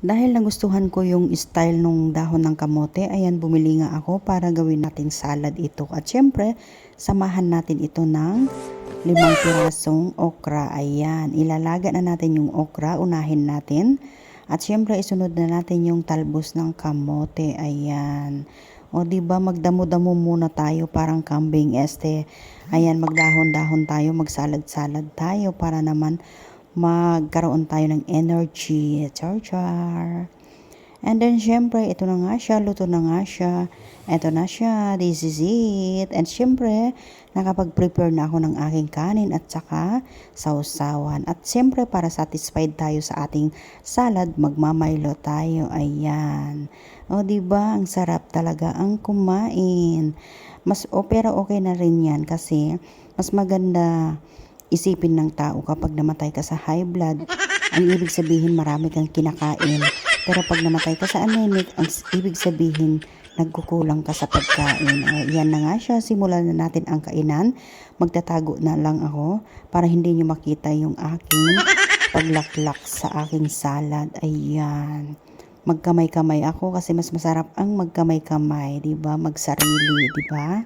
Dahil nagustuhan ko yung style nung dahon ng kamote, ayan bumili nga ako para gawin natin salad ito. At syempre, samahan natin ito ng limang pirasong okra. Ayan, ilalaga na natin yung okra, unahin natin. At syempre, isunod na natin yung talbos ng kamote. Ayan. O di ba magdamo-damo muna tayo parang kambing este. Ayan, magdahon-dahon tayo, magsalad-salad tayo para naman magkaroon tayo ng energy. Char char. And then, syempre, ito na nga siya, luto na nga siya. Ito na siya, this is it. And syempre, nakapag-prepare na ako ng aking kanin at saka sausawan. At syempre, para satisfied tayo sa ating salad, magmamaylo tayo. Ayan. O, di ba Ang sarap talaga ang kumain. Mas, o, pero okay na rin yan kasi mas maganda isipin ng tao kapag namatay ka sa high blood. Ang ibig sabihin marami kang kinakain. Pero pag namatay ka sa anemic, ang ibig sabihin nagkukulang ka sa pagkain. Uh, yan na nga siya, simulan na natin ang kainan. Magtatago na lang ako para hindi nyo makita yung aking paglaklak sa aking salad. Ayan. Magkamay-kamay ako kasi mas masarap ang magkamay-kamay, 'di ba? Magsarili, 'di ba?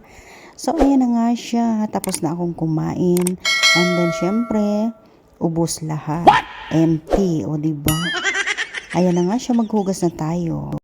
So, ayan na nga siya. Tapos na akong kumain. And then, syempre, ubos lahat. Empty, o di ba? Ayan na nga siya, maghugas na tayo.